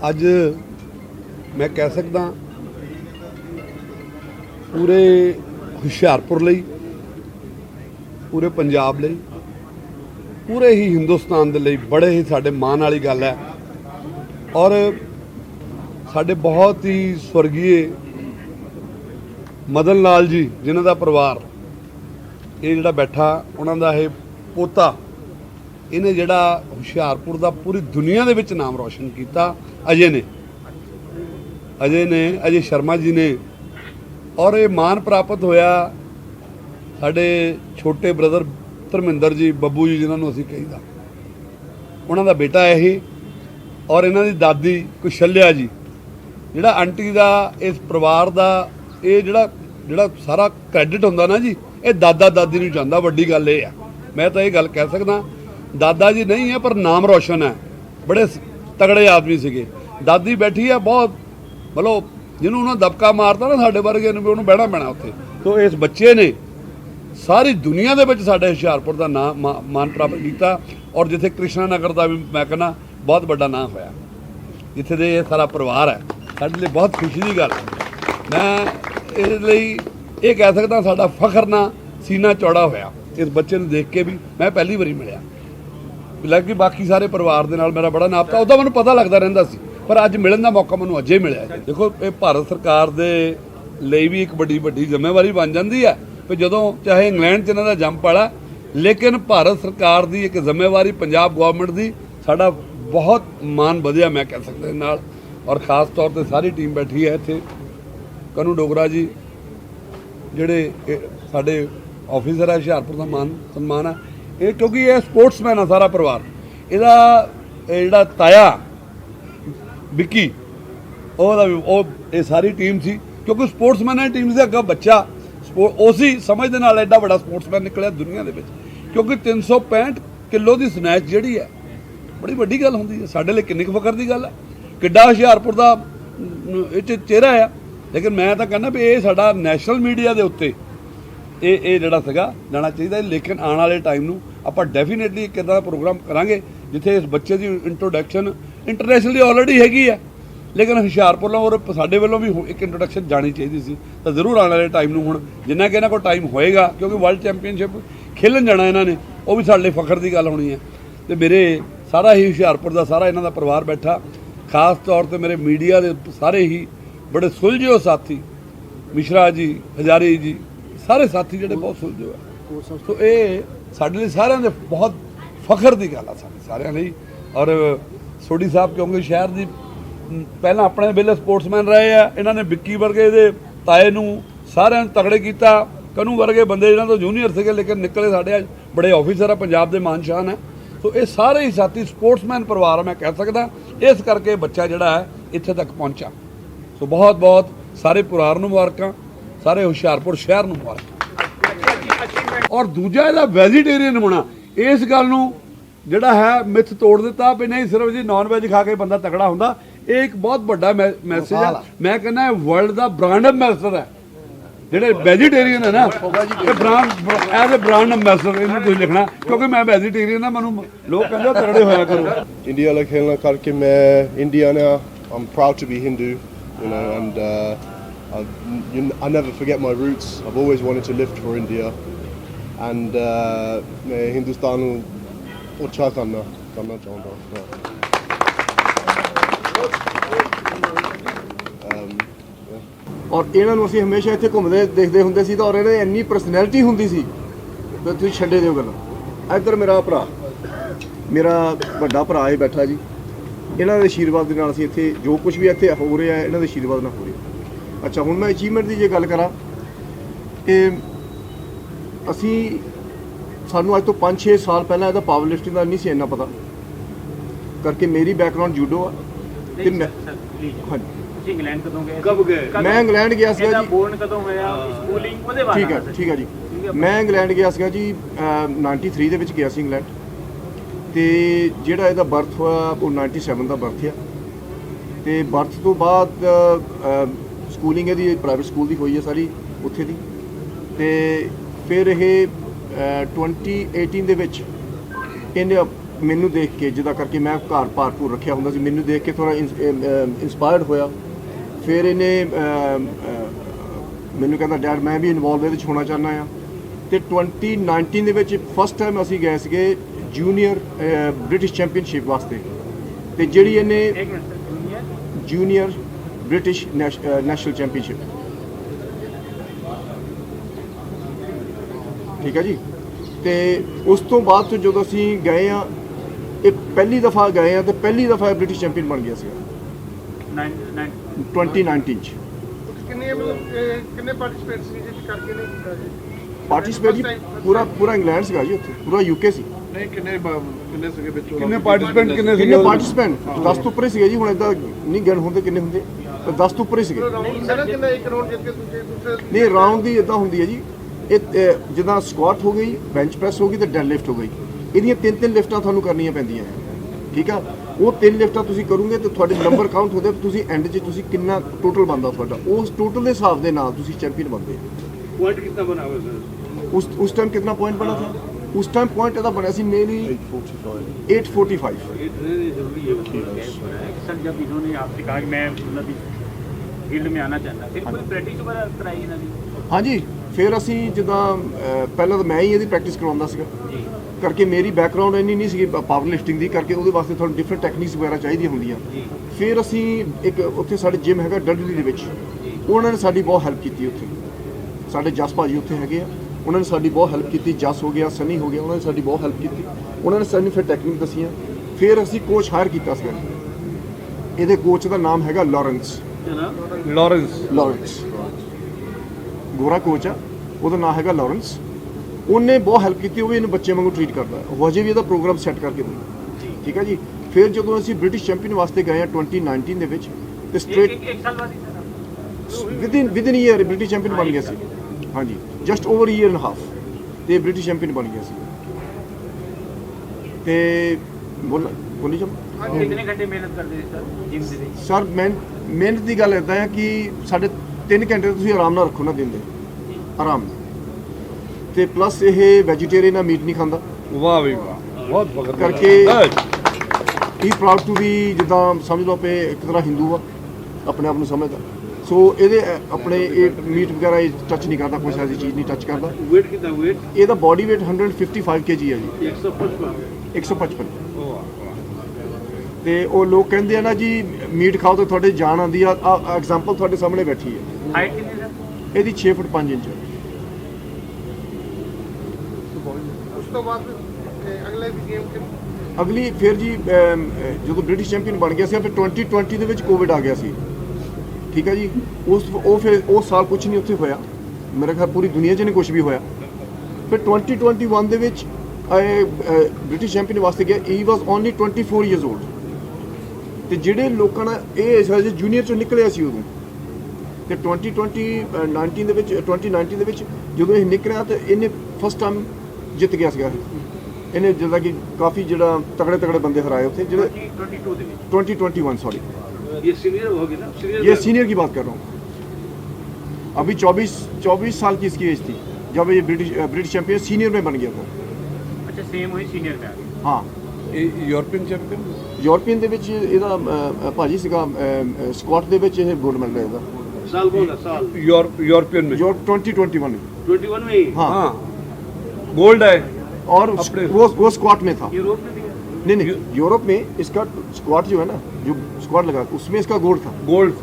ਅੱਜ ਮੈਂ ਕਹਿ ਸਕਦਾ ਪੂਰੇ ਹੁਸ਼ਿਆਰਪੁਰ ਲਈ, ਪੂਰੇ ਪੰਜਾਬ ਲਈ, ਪੂਰੇ ਹੀ ਹਿੰਦੁਸਤਾਨ ਦੇ ਲਈ ਬੜੇ ਹੀ ਸਾਡੇ ਮਾਣ ਵਾਲੀ ਗੱਲ ਹੈ। ਔਰ ਸਾਡੇ ਬਹੁਤ ਹੀ ਸਵਰਗੀਏ ਮਦਨ ਲਾਲ ਜੀ, ਜਿਨ੍ਹਾਂ ਦਾ ਪਰਿਵਾਰ ਇਹ ਜਿਹੜਾ ਬੈਠਾ, ਉਹਨਾਂ ਦਾ ਇਹ ਪੋਤਾ ਇਹਨੇ ਜਿਹੜਾ ਹੁਸ਼ਿਆਰਪੁਰ ਦਾ ਪੂਰੀ ਦੁਨੀਆ ਦੇ ਵਿੱਚ ਨਾਮ ਰੌਸ਼ਨ ਕੀਤਾ, ਅਜੇ ਨੇ। ਅਜੇ ਨੇ, ਅਜੇ ਸ਼ਰਮਾ ਜੀ ਨੇ। ਔਰ ਇਹ ਮਾਨ ਪ੍ਰਾਪਤ ਹੋਇਆ ਸਾਡੇ ਛੋਟੇ ਬ੍ਰਦਰ ਧਰਮਿੰਦਰ ਜੀ, ਬੱਬੂ ਜੀ, ਜਿਨ੍ਹਾਂ ਨੂੰ ਅਸੀਂ ਕਹੀਦਾ। ਉਹਨਾਂ ਦਾ ਬੇਟਾ ਹੈ ਇਹ ਔਰ ਇਹਨਾਂ ਦੀ ਦਾਦੀ ਕੁਸ਼ਲਿਆ ਜੀ, ਜਿਹੜਾ ਆਂਟੀ ਦਾ, ਇਸ ਪਰਿਵਾਰ ਦਾ, ਇਹ ਜਿਹੜਾ ਜਿਹੜਾ ਸਾਰਾ ਕ੍ਰੈਡਿਟ ਹੁੰਦਾ ਨਾ ਜੀ, ਇਹ ਦਾਦਾ ਦਾਦੀ ਨੂੰ ਜਾਂਦਾ। ਵੱਡੀ ਗੱਲ ਇਹ ਆ। ਮੈਂ ਤਾਂ ਇਹ ਗੱਲ ਕਹਿ ਸਕਦਾ ਦਾਦਾ ਜੀ ਨਹੀਂ ਹੈ, ਪਰ ਨਾਮ ਰੋਸ਼ਨ ਹੈ। ਬੜੇ ਸ- ਤਗੜੇ ਆਦਮੀ ਸੀਗੇ। ਦਾਦੀ ਬੈਠੀ ਹੈ, ਬਹੁਤ, ਮਤਲਬ ਜਿਹਨੂੰ ਉਹਨਾਂ ਦਬਕਾ ਮਾਰਦਾ ਨਾ ਸਾਡੇ ਵਰਗੇ ਨੂੰ ਵੀ ਉਹਨੂੰ ਬਹਿਣਾ ਪੈਣਾ ਉੱਥੇ। ਤੋਂ ਇਸ ਬੱਚੇ ਨੇ ਸਾਰੀ ਦੁਨੀਆ ਦੇ ਵਿੱਚ ਸਾਡੇ ਹੁਸ਼ਿਆਰਪੁਰ ਦਾ ਨਾਮ ਮਾ- ਮਾਨ ਪ੍ਰਾਪਤ ਕੀਤਾ ਔਰ ਜਿੱਥੇ ਕ੍ਰਿਸ਼ਨਾ ਨਗਰ ਦਾ ਵੀ ਮੈਂ ਕਹਿੰਦਾ ਬਹੁਤ ਵੱਡਾ ਨਾਮ ਹੋਇਆ। ਜਿੱਥੇ ਦੇ ਇਹ ਸਾਰਾ ਪਰਿਵਾਰ ਹੈ। ਸਾਡੇ ਲਈ ਬਹੁਤ ਖੁਸ਼ੀ ਦੀ ਗੱਲ ਹੈ। ਮੈਂ ਇਸ ਲਈ ਇਹ ਕਹਿ ਸਕਦਾ ਸਾਡਾ ਫਖਰ ਨਾ ਸੀਨਾ ਚੌੜਾ ਹੋਇਆ। ਇਸ ਬੱਚੇ ਨੂੰ ਦੇਖ ਕੇ ਵੀ ਮੈਂ ਪਹਿਲੀ ਵਾਰੀ ਮਿਲਿਆ। ਲੱਗੀ, ਬਾਕੀ ਸਾਰੇ ਪਰਿਵਾਰ ਦੇ ਨਾਲ ਮੇਰਾ ਬੜਾ ਨਾਪਤਾ ਉਹਦਾ ਮੈਨੂੰ ਪਤਾ ਲੱਗਦਾ ਰਹਿੰਦਾ ਸੀ, ਪਰ ਅੱਜ ਮਿਲਣ ਦਾ ਮੌਕਾ ਮੈਨੂੰ ਅਜੇ ਮਿਲਿਆ ਦੇਖੋ, ਇਹ ਭਾਰਤ ਸਰਕਾਰ ਦੇ ਲਈ ਵੀ ਇੱਕ ਵੱਡੀ ਵੱਡੀ ਜ਼ਿੰਮੇਵਾਰੀ ਬਣ ਜਾਂਦੀ ਹੈ ਕਿ ਜਦੋਂ ਚਾਹੇ ਇੰਗਲੈਂਡ 'ਚ ਇਹਨਾਂ ਦਾ ਜੰਮ ਵਾਲਾ, ਲੇਕਿਨ ਭਾਰਤ ਸਰਕਾਰ ਦੀ ਇੱਕ ਜ਼ਿੰਮੇਵਾਰੀ ਪੰਜਾਬ ਗਵਰਨਮੈਂਟ ਦੀ, ਸਾਡਾ ਬਹੁਤ ਮਾਣ ਵਧਿਆ ਮੈਂ ਕਹਿ ਸਕਦਾ ਨਾਲ। ਔਰ ਖਾਸ ਤੌਰ ਤੇ ਸਾਰੀ ਟੀਮ ਬੈਠੀ ਹੈ ਇੱਥੇ। ਕਨੂ ਡੋਗਰਾ ਜੀ, ਜਿਹੜੇ ਸਾਡੇ ਆਫੀਸਰ ਹੈ, ਹੁਸ਼ਿਆਰਪੁਰ ਦਾ ਮਾਨ ਸਨਮਾਨ ਹੈ ਇਹ ਕਿਉਂਕਿ ਇਹ ਸਪੋਰਟਸਮੈਨ ਆ ਸਾਰਾ ਪਰਿਵਾਰ। ਇਹਦਾ ਜਿਹੜਾ ਤਾਇਆ, ਵਿੱਕੀ ਉਹਦਾ ਉਹ, ਇਹ ਸਾਰੀ ਟੀਮ ਸੀ। ਕਿਉਂਕਿ ਸਪੋਰਟਸਮੈਨ ਹੈ ਟੀਮ ਦੇ ਅੱਗਾ ਬੱਚਾ, ਸਪੋ- ਉਸੇ ਸਮਝ ਦੇ ਨਾਲ ਐਡਾ ਵੱਡਾ ਸਪੋਰਟਸਮੈਨ ਨਿਕਲਿਆ ਦੁਨੀਆ ਦੇ ਵਿੱਚ। ਕਿਉਂਕਿ 365 ਕਿਲੋ ਦੀ ਸਨੈਚ ਜਿਹੜੀ ਹੈ, ਬੜੀ ਵੱਡੀ ਗੱਲ ਹੁੰਦੀ ਹੈ। ਸਾਡੇ ਲਈ ਕਿੰਨੀ ਕੁ ਫਖਰ ਦੀ ਗੱਲ ਹੈ। ਕਿੱਡਾ ਹੁਸ਼ਿਆਰਪੁਰ ਦਾ ਇਹ 'ਚ ਚਿਹਰਾ ਆ। ਲੇਕਿਨ ਮੈਂ ਤਾਂ ਕਹਿੰਦਾ ਵੀ ਇਹ ਸਾਡਾ ਨੈਸ਼ਨਲ ਮੀਡੀਆ ਦੇ ਉੱਤੇ, ਇਹ ਇਹ ਜਿਹੜਾ ਸੀਗਾ, ਜਾਣਾ ਚਾਹੀਦਾ ਲੇਕਿਨ ਆਉਣ ਵਾਲੇ ਟਾਈਮ ਨੂੰ ਆਪਾਂ ਡੈਫੀਨਿਟਲੀ ਇੱਕ ਇਦਾਂ ਦਾ ਪ੍ਰੋਗਰਾਮ ਕਰਾਂਗੇ ਜਿੱਥੇ ਇਸ ਬੱਚੇ ਦੀ ਇੰਟਰੋਡਕਸ਼ਨ ਇੰਟਰਨੈਸ਼ਨਲੀ ਆਲਰੇਡੀ ਹੈਗੀ ਹੈ। ਲੇਕਿਨ ਹੁਸ਼ਿਆਰਪੁਰ ਵੱਲੋਂ ਔਰ ਸਾਡੇ ਵੱਲੋਂ ਵੀ ਇੱਕ ਇੰਟਰੋਡਕਸ਼ਨ ਜਾਣੀ ਚਾਹੀਦੀ ਸੀ। ਤਾਂ ਜ਼ਰੂਰ ਆਉਣ ਵਾਲੇ ਟਾਈਮ ਨੂੰ ਹੁਣ ਜਿੰਨਾ ਕਿ ਇਹਨਾਂ ਕੋਲ ਟਾਈਮ ਹੋਏਗਾ ਕਿਉਂਕਿ ਵਰਲਡ ਚੈਂਪੀਅਨਸ਼ਿਪ ਖੇਲਣ ਜਾਣਾ ਇਹਨਾਂ ਨੇ ਉਹ ਵੀ ਸਾਡੇ ਲਈ ਫਖਰ ਦੀ ਗੱਲ ਹੋਣੀ ਹੈ। ਤੇ ਮੇਰੇ ਸਾਰਾ ਹੀ ਹੁਸ਼ਿਆਰਪੁਰ ਦਾ ਸਾਰਾ ਇਹਨਾਂ ਦਾ ਪਰਿਵਾਰ ਬੈਠਾ। ਖਾਸ ਤੌਰ ਤੇ ਮੇਰੇ ਮੀਡੀਆ ਦੇ ਸਾਰੇ ਹੀ ਬੜੇ ਸੁਲਝੇ ਹੋਏ ਸਾਥੀ ਮਿਸ਼ਰਾ ਜੀ ਹਜ਼ਾਰੀ ਜੀ ਸਾਰੇ ਸਾਥੀ ਜਿਹੜੇ ਬਹੁਤ ਸੁਲਝੇ ਹੋਏ ਆ। ਸੋ ਇਹ ਸਾਡੇ ਲਈ ਸਾਰਿਆਂ ਦੇ ਬਹੁਤ ਫਖਰ ਦੀ ਗੱਲ ਆ ਸਾਡੇ ਸਾਰਿਆਂ ਲਈ। ਔਰ ਸੋਢੀ ਸਾਹਿਬ ਕਿਉਂਕਿ ਸ਼ਹਿਰ ਦੀ ਪਹਿਲਾਂ ਆਪਣੇ ਵੇਲੇ ਸਪੋਰਟਸਮੈਨ ਰਹੇ ਆ, ਇਹਨਾਂ ਨੇ ਵਿੱਕੀ ਵਰਗੇ ਦੇ ਤਾਏ ਨੂੰ ਸਾਰਿਆਂ ਨੂੰ ਤਗੜੇ ਕੀਤਾ, ਕਨੂ ਵਰਗੇ ਬੰਦੇ ਜਿਹਨਾਂ ਤੋਂ ਜੂਨੀਅਰ ਸੀਗੇ, ਲੇਕਿਨ ਨਿਕਲੇ ਸਾਡੇ ਅੱਜ ਬੜੇ ਆਫੀਸਰ ਆ, ਪੰਜਾਬ ਦੇ ਮਾਨ ਸ਼ਾਨ ਹੈ ਸੋ ਇਹ ਸਾਰੇ ਹੀ ਸਾਥੀ ਸਪੋਰਟਸਮੈਨ ਪਰਿਵਾਰ ਆ, ਮੈਂ ਕਹਿ ਸਕਦਾ, ਇਸ ਕਰਕੇ ਬੱਚਾ ਜਿਹੜਾ ਹੈ, ਇੱਥੇ ਤੱਕ ਪਹੁੰਚਾ। ਸੋ ਬਹੁਤ ਬਹੁਤ ਸਾਰੇ ਪਰਿਵਾਰ ਨੂੰ ਮੁਬਾਰਕਾਂ, ਸਾਰੇ ਹੁਸ਼ਿਆਰਪੁਰ ਸ਼ਹਿਰ ਨੂੰ ਮੁਬਾਰਕਾਂ। ਔਰ ਦੂਜਾ ਇਹਦਾ ਵੈਜੀਟੇਰੀਅਨ ਹੋਣਾ ਇਸ ਗੱਲ ਨੂੰ ਜਿਹੜਾ ਹੈ ਮਿੱਥ ਤੋੜ ਦਿੱਤਾ ਵੀ ਨਹੀਂ ਸਿਰਫ ਜੀ ਨਾਨ ਵੈਜ ਖਾ ਕੇ ਬੰਦਾ ਤਕੜਾ ਹੁੰਦਾ। ਇਹ ਇੱਕ ਬਹੁਤ ਵੱਡਾ ਮੈਸੇਜ ਹੈ। ਮੈਂ ਕਹਿੰਦਾ ਵਰਲਡ ਦਾ ਬ੍ਰਾਂਡ ਐਂਬੈਸਡਰ ਹੈ। ਜਿਹੜੇ ਵੈਜੀਟੇਰੀਅਨ ਹੈ ਨਾ ਇਹ brand as a brand ambassador ਇਹਨੂੰ ਤੁਸੀਂ ਲਿਖਣਾ। ਕਿਉਂਕਿ ਮੈਂ ਵੈਜੀਟੇਰੀਅਨ ਆ ਮੈਨੂੰ ਲੋਕ ਕਹਿੰਦੇ ਤਗੜੇ ਹੋਇਆ ਕਰੋ। ਇੰਡੀਆ ਨਾਲ ਖੇਲਣਾ ਕਰਕੇ ਮੈਂ ਇੰਡੀਆ ਨੇ I'm proud to be Hindu, you know, and uh, I, you, I never forget my roots. I've always wanted to live for India, and uh, ਮੈਂ ਹਿੰਦੁਸਤਾਨ ਨੂੰ ਉੱਚਾ ਕਰਨਾ ਕਰਨਾ ਚਾਹੁੰਦਾ um, ਔਰ ਇਹਨਾਂ ਨੂੰ ਅਸੀਂ ਹਮੇਸ਼ਾ ਇੱਥੇ ਘੁੰਮਦੇ ਦੇਖਦੇ ਹੁੰਦੇ ਸੀ ਤਾਂ ਔਰ ਇਹਨਾਂ ਦੀ ਇੰਨੀ ਪਰਸਨੈਲਿਟੀ ਹੁੰਦੀ ਸੀ ਤੇ ਤੁਸੀਂ ਛੱਡੇ ਦਿਓ ਗੱਲਾਂ। ਇੱਧਰ ਮੇਰਾ ਭਰਾ, ਮੇਰਾ ਵੱਡਾ ਭਰਾ ਹੀ ਬੈਠਾ ਜੀ। ਇਹਨਾਂ ਦੇ ਆਸ਼ੀਰਵਾਦ ਦੇ ਨਾਲ ਅਸੀਂ ਇੱਥੇ ਜੋ ਕੁਝ ਵੀ ਇੱਥੇ ਹੋ ਰਿਹਾ ਇਹਨਾਂ ਦੇ ਆਸ਼ੀਰਵਾਦ ਨਾਲ ਹੋ ਰਿਹਾ। ਅੱਛਾ, ਹੁਣ ਮੈਂ ਅਚੀਵਮੈਂਟ ਦੀ ਜੇ ਗੱਲ ਕਰਾਂ ਕਿ ਅਸੀਂ ਸਾਨੂੰ ਅੱਜ ਤੋਂ 5-6 ਸਾਲ ਪਹਿਲਾਂ ਇਹਦਾ ਪਾਵਰ ਲਿਫਟਿੰਗ ਦਾ ਨਹੀਂ ਸੀ ਇੰਨਾ ਪਤਾ। ਕਰਕੇ ਮੇਰੀ ਬੈਕਗ੍ਰਾਉਂਡ ਜੂਡੋ ਆ। ਤੇ ਮੈਂ ਹਾਂਜੀ। ਤੁਸੀਂ ਇੰਗਲੈਂਡ ਕਦੋਂ ਗਏ? ਕਬ ਗਏ? ਮੈਂ ਇੰਗਲੈਂਡ ਗਿਆ ਸੀਗਾ ਇਹਦਾ ਜੀ। ਬੋਰਨ ਕਦੋਂ ਹੋਇਆ? ਸਕੂਲਿੰਗ ਉਹਦੇ ਬਾਰੇ ਠੀਕ ਹੈ ਠੀਕ ਹੈ ਜੀ। ਮੈਂ ਇੰਗਲੈਂਡ ਗਿਆ ਸੀਗਾ ਜੀ ਅਹ, 93 ਦੇ ਵਿੱਚ ਗਿਆ ਸੀ ਇੰਗਲੈਂਡ। ਤੇ ਜਿਹੜਾ ਇਹਦਾ ਬਰਥ ਹੋਇਆ ਉਹ 97 ਦਾ ਬਰਥ ਆ। ਤੇ ਬਰਥ ਤੋਂ ਬਾਅਦ ਸਕੂਲਿੰਗ ਇਹਦੀ ਪ੍ਰਾਈਵੇਟ ਸਕੂਲ ਦੀ ਹੋਈ ਹੈ ਸਾਰੀ ਉੱਥੇ ਦੀ। ਤੇ ਫਿਰ ਇਹ ਅਹ, 2018 ਦੇ ਵਿੱਚ ਇਹਨੇ ਮੈਨੂੰ ਦੇਖ ਕੇ ਜਿੱਦਾਂ ਕਰਕੇ ਮੈਂ ਘਰ ਭਾਰਪੂਰ ਰੱਖਿਆ ਹੁੰਦਾ ਸੀ ਮੈਨੂੰ ਦੇਖ ਕੇ ਥੋੜਾ ਇਨਸਪਾਇਰਡ ਹੋਇਆ। ਫਿਰ ਇਹਨੇ ਮੈਨੂੰ ਕਹਿੰਦਾ ਡੈਡ ਮੈਂ ਵੀ ਇਨਵੋਲਵ ਇਹਦੇ ਵਿੱਚ ਹੋਣਾ ਚਾਹੁੰਦਾ ਆ ਤੇ 2019 ਦੇ ਵਿੱਚ ਫਸਟ ਟਾਈਮ ਅਸੀਂ ਗਏ ਸੀਗੇ ਜੂਨੀਅਰ ਬ੍ਰਿਟਿਸ਼ ਚੈਂਪੀਅਨਸ਼ਿਪ ਵਾਸਤੇ। ਤੇ ਜਿਹੜੀ ਇਹਨੇ ਜੂਨੀਅਰ ਬ੍ਰਿਟਿਸ਼ ਨੈਸ਼ਨਲ ਚੈਂਪੀਅਨਸ਼ਿਪ ਠੀਕ ਹੈ ਜੀ? ਤੇ ਉਸ ਤੋਂ ਬਾਅਦ ਤੋਂ ਜਦੋਂ ਅਸੀਂ ਗਏ ਆ ਇਹ ਪਹਿਲੀ ਦਫਾ ਗਏ ਆ ਤੇ ਪਹਿਲੀ ਦਫਾ ਬ੍ਰਿਟਿਸ਼ ਚੈਂਪੀਅਨ ਬਣ ਗਿਆ ਸੀ 9 9 2019 ਚ। ਕਿੰਨੇ ਮਤਲਬ ਇਹ ਕਿੰਨੇ ਪਾਰਟਿਸਪੇਟਸ ਸੀ ਜੀ ਕਰਕੇ ਨੇ ਕੀਤਾ ਜੀ? ਪਾਰਟਿਸਪੇਟ ਜੀ ਪੂਰਾ ਪੂਰਾ ਇੰਗਲੈਂਡ ਸੀਗਾ ਜੀ ਉੱਥੇ ਪੂਰਾ ਯੂਕੇ ਸੀ। ਨਹੀਂ ਕਿੰਨੇ ਬ- ਕਿੰਨੇ ਸੀਗੇ ਵਿੱਚੋਂ ਕਿੰਨੇ ਪਾਰਟਿਸਪੈਂਟ ਕਿੰਨੇ ਸੀਗੇ? ਕਿੰਨੇ? ਪਾਰਟਿਸਪੈਂਟ 10 ਤੋਂ ਉੱਪਰ ਹੀ ਸੀਗੇ ਜੀ ਹੁਣ ਇਦਾਂ ਨਹੀਂ ਗਿਣ ਹੁੰਦੇ ਕਿੰਨੇ ਹੁੰਦੇ। ਪਰ 10 ਤੋਂ ਉੱਪਰ ਹੀ ਸੀਗੇ। ਰਾਉਂਡ ਸਰ ਕਿੰਨੇ ਇੱਕ ਰਾਉਂਡ ਜਿੱਤ ਕੇ ਦੂਜੇ ਦੂਸਰੇ ਨਹੀਂ ਰਾਉਂਡ ਦੀ ਇਦਾਂ ਹੁੰਦੀ ਹੈ ਜੀ ਇਹ ਜਿੱਦਾਂ ਸਕੁਆਟ ਹੋ ਗਈ ਬੈਂਚ ਪ੍ਰੈਸ ਹੋ ਗਈ ਤੇ ਡੈਡ ਲਿਫਟ ਹੋ ਗਈ। ਇਹਦੀਆਂ ਤਿੰਨ ਤਿੰਨ ਲਿਫਟਾਂ ਤੁਹਾਨੂੰ ਕਰਨੀਆਂ ਪੈਂਦੀਆਂ ਠੀਕ ਆ? ਉਹ ਤਿੰਨ ਲਿਫਟਾਂ ਤੁਸੀਂ ਕਰੋਗੇ ਤੇ ਤੁਹਾਡੇ ਨੰਬਰ ਕਾਊਂਟ ਹੋ ਜਾਵੇ ਤੁਸੀਂ ਐਂਡ 'ਚ ਤੁਸੀਂ ਕਿੰਨਾ ਟੋਟਲ ਬੰਦਾ ਤੁਹਾਡਾ। ਉਸ ਟੋਟਲ ਦੇ ਹਿਸਾਬ ਦੇ ਨਾਲ ਤੁਸੀਂ ਚੈਂਪੀਅਨ ਬਣਦੇ ਪੁਆਇੰਟ ਕਿੰਨਾ ਬਣਾ ਹੋਇਆ ਸਰ? ਉਸ ਉਸ ਟਾਈਮ ਕਿੰਨਾ ਪੁਆਇੰਟ ਬਣਾ ਸੀ? ਉਸ ਟਾਈਮ ਪੁਆਇੰਟ ਇਹਦਾ ਬਣਿਆ ਸੀ ਮੇਰੀ 845 845 ਇਹ ਜ਼ਰੂਰੀ ਹੈ। ਸਰ ਜਦ ਇਹਨਾਂ ਨੇ ਆਪ ਕਹਾ ਕਿ ਮੈਂ ਮਤਲਬ ਫੀਲਡ ਮੇ ਆਣਾ ਚਾਹੁੰਦਾ। ਫਿਰ ਕੋਈ ਪ੍ਰੈਕਟਿਸ ਵਗੈਰਾ ਕਰਾਈ ਇਹਨਾਂ ਦੀ? ਹਾਂਜੀ। ਫਿਰ ਅਸੀਂ ਜਿੱਦਾਂ ਪਹਿਲਾਂ ਤਾਂ ਮੈਂ ਹੀ ਇਹਦੀ ਪ੍ਰੈਕਟਿਸ ਕਰਾਉਂਦਾ ਸੀਗਾ। ਜੀ। ਕਰਕੇ ਮੇਰੀ ਬੈਕਗ੍ਰਾਉਂਡ ਇੰਨੀ ਨਹੀਂ ਸੀਗੀ ਪਾਵਰ ਲਿਫਟਿੰਗ ਦੀ ਕਰਕੇ ਉਹਦੇ ਵਾਸਤੇ ਤੁਹਾਨੂੰ ਡਿਫਰੈਂਟ ਟੈਕਨੀਕਸ ਵਗੈਰਾ ਚਾਹੀਦੀਆਂ ਹੁੰਦੀਆਂ। ਫਿਰ ਅਸੀਂ ਇੱਕ ਉੱਥੇ ਸਾਡੇ ਜਿਮ ਹੈਗਾ ਡੱਡਲੀ ਦੇ ਵਿੱਚ। ਉਹਨਾਂ ਨੇ ਸਾਡੀ ਬਹੁਤ ਹੈਲਪ ਕੀਤੀ ਉੱਥੇ। ਸਾਡੇ ਜਸ ਭਾਜੀ ਉੱਥੇ ਹੈਗੇ ਆ। ਉਹਨਾਂ ਨੇ ਸਾਡੀ ਬਹੁਤ ਹੈਲਪ ਕੀਤੀ ਜਸ ਹੋ ਗਿਆ ਸਨੀ ਹੋ ਗਿਆ ਉਹਨਾਂ ਨੇ ਸਾਡੀ ਬਹੁਤ ਹੈਲਪ ਕੀਤੀ। ਉਹਨਾਂ ਨੇ ਸਾਨੂੰ ਫਿਰ ਟੈਕਨੀਕ ਦਸੀਆਂ। ਫਿਰ ਅਸੀਂ ਕੋਚ ਹਾਇਰ ਕੀਤਾ ਸੀ ਇਹਦੇ ਕੋਚ ਦਾ ਨਾਮ ਹੈਗਾ ਲਾਰੈਂਸ ਲਾਰੈਂਸ ਲਾਰੈਂਸ ਗੋਰਾ ਕੋਚ ਆ ਉਹਦਾ ਨਾਮ ਹੈਗਾ ਲਾਰੈਂਸ। ਉਹਨੇ ਬਹੁਤ ਹੈਲਪ ਕੀਤੀ ਉਹ ਵੀ ਇਹਨੂੰ ਬੱਚੇ ਵਾਂਗੂ ਟ੍ਰੀਟ ਕਰਦਾ। ਹੈ ਉਹ ਅਜੇ ਵੀ ਇਹਦਾ ਪ੍ਰੋਗਰਾਮ ਸੈੱਟ ਕਰਕੇ ਦਿੰਦਾ। ਠੀਕ ਹੈ ਜੀ? ਫਿਰ ਜਦੋਂ ਅਸੀਂ ਬ੍ਰਿਟਿਸ਼ ਚੈਂਪੀਅਨ ਵਾਸਤੇ ਗਏ ਆ 2019 ਦੇ ਵਿੱਚ ਤੇ straight within within year British champion ਬਣ ਗਿਆ ਸੀ। ਹਾਂਜੀ। Just over year and half ਤੇ ਬ੍ਰਿਟਿਸ਼ ਚੈਂਪੀਅਨ ਬਣ ਗਿਆ ਸੀ। ਤੇ ਬੋਲ ਬੋਲੀ ਜਮ ਕਿੰਨੇ ਘੰਟੇ ਮਿਹਨਤ ਕਰਦੇ ਸਰ ਜਿਮ ਦੇ ਸਰ ਮੈਂ ਮਿਹਨਤ ਦੀ ਗੱਲ ਇਦਾਂ ਹੈ ਕਿ ਸਾਡੇ 3 ਘੰਟੇ ਤੁਸੀਂ ਆਰਾਮ ਨਾਲ ਰੱਖੋ ਨਾ ਦਿਨ ਦੇ ਆਰਾਮ ਨਾਲ। ਤੇ ਪਲੱਸ ਇਹ ਵੈਜੀਟੇਰੀਅਨ ਆ ਮੀਟ ਨਹੀਂ ਖਾਂਦਾ ਵਾਹ ਵੀ ਵਾਹ ਬਹੁਤ ਫਖਰ ਦੀ ਗੱਲ ਕਰਕੇ- ਹੈ। ਹੀ ਪ੍ਰਾਊਡ ਟੂ ਬੀ ਜਿੱਦਾਂ ਸਮਝ ਲਓ ਪਏ ਇੱਕ ਤਰ੍ਹਾਂ ਹਿੰਦੂ ਆ ਆਪਣੇ ਆਪ ਨੂੰ ਸਮਝਦਾ ਸੋ ਇਹਦੇ ਅ, ਆਪਣੇ ਇਹ ਮੀਟ ਵਗੈਰਾ ਇਹ ਟੱਚ ਨਹੀਂ ਕਰਦਾ ਕੋਈ ਐਸੀ ਚੀਜ਼ ਨਹੀਂ ਟੱਚ ਕਰਦਾ वेट कितना वेट ਇਹਦਾ ਬਾਡੀ weight 155 kg ਹੈ ਜੀ एक सौ पचपन 155 ਤੇ ਉਹ ਲੋਕ ਕਹਿੰਦੇ ਆ ਨਾ ਜੀ ਮੀਟ ਖਾਓ ਤਾਂ ਤੁਹਾਡੇ ਜਾਨ ਆਉਂਦੀ ਆ ਐਗਜ਼ਾਮਪਲ ਤੁਹਾਡੇ ਸਾਹਮਣੇ ਬੈਠੀ ਹੈ ਹਾਈਟ ਕਿੰਨੀ ਹੈ? ਇਹਦੀ 6 ਫੁੱਟ 5 ਇੰਚ। ਉਸ ਤੋਂ ਬਾਅਦ ਅਗਲੇ ਗੇਮ ਕਿ ਅਗਲੀ ਫਿਰ ਜੀ ਜਦੋਂ ਬ੍ਰਿਟਿਸ਼ ਚੈਂਪੀਅਨ ਬਣ ਗਿਆ ਸੀ ਫਿਰ 2020 ਦੇ ਵਿੱਚ ਕੋਵਿਡ ਆ ਗਿਆ ਸੀ। ਠੀਕ ਹੈ ਜੀ? ਉਸ ਉਹ ਫਿਰ ਉਹ ਸਾਲ ਕੁਝ ਨਹੀਂ ਉੱਥੇ ਹੋਇਆ। ਮੇਰੇ ਖਿਆਲ ਪੂਰੀ ਦੁਨੀਆ 'ਚ ਨਹੀਂ ਕੁਝ ਵੀ ਹੋਇਆ। ਫਿਰ 2021 ਦੇ ਵਿੱਚ ਬ੍ਰਿਟਿਸ਼ ਚੈਂਪੀਅਨ ਵਾਸਤੇ ਗਿਆ। He was only 24 years old ਤੇ ਜਿਹੜੇ ਲੋਕਾਂ ਨਾਲ ਇਹ ਜੂਨੀਅਰ ਚੋਂ ਨਿਕਲਿਆ ਸੀ ਉਦੋਂ ਕਿ 2020 ਦੇ ਵਿੱਚ 2019 ਦੇ ਵਿੱਚ ਜਦੋਂ ਇਹ ਨਿਕਲਿਆ ਤਾਂ ਇਹਨੇ ਫਸਟ ਟਾਈਮ ਜਿੱਤ ਗਿਆ ਸੀਗਾ ਇਹਨੇ ਜਿਹੜਾ ਕਿ ਕਾਫੀ ਜਿਹੜਾ ਤਕੜੇ ਤਕੜੇ ਬੰਦੇ ਹਰਾਏ ਉੱਥੇ ਜਿਹੜੇ 2022 ਦੇ ਵਿੱਚ। 2021 ਸੌਰੀ ये सीनियर होगी ना सीनियर ये सीनियर की बात कर रहा हूँ अभी 24 24 साल की इसकी एज थी जब ये ब्रिटिश ब्रिटिश चैंपियन सीनियर में बन गया था अच्छा सेम ਹੋਈ ਸੀਨੀਅਰ ਦਾ। ਹਾਂ। ਇਹ ਯੂਰਪੀਅਨ ਚੈਂਪੀਅਨ ਯੂਰਪੀਅਨ ਦੇ ਵਿੱਚ ਇਹਦਾ ਭਾਜੀ ਸੀਗਾ ਸਕਵਾਟ ਦੇ ਵਿੱਚ ਇਹ ਗੋਲਡ ਮੈਡਲ ਰਿਹਾ साल कौन सा? साल। यूरोपियन में। ट्वेंटी ट्वेंटी वन में। ट्वेंटी वन में हाँ? हाँ। गोल्ड है। और वो वो स्क्वाट में था। यूरोप में नहीं नहीं यूरोप में इसका स्क्वाट जो है ना जो स्क्वाट लगा उसमें इसका गोल्ड था। गोल्ड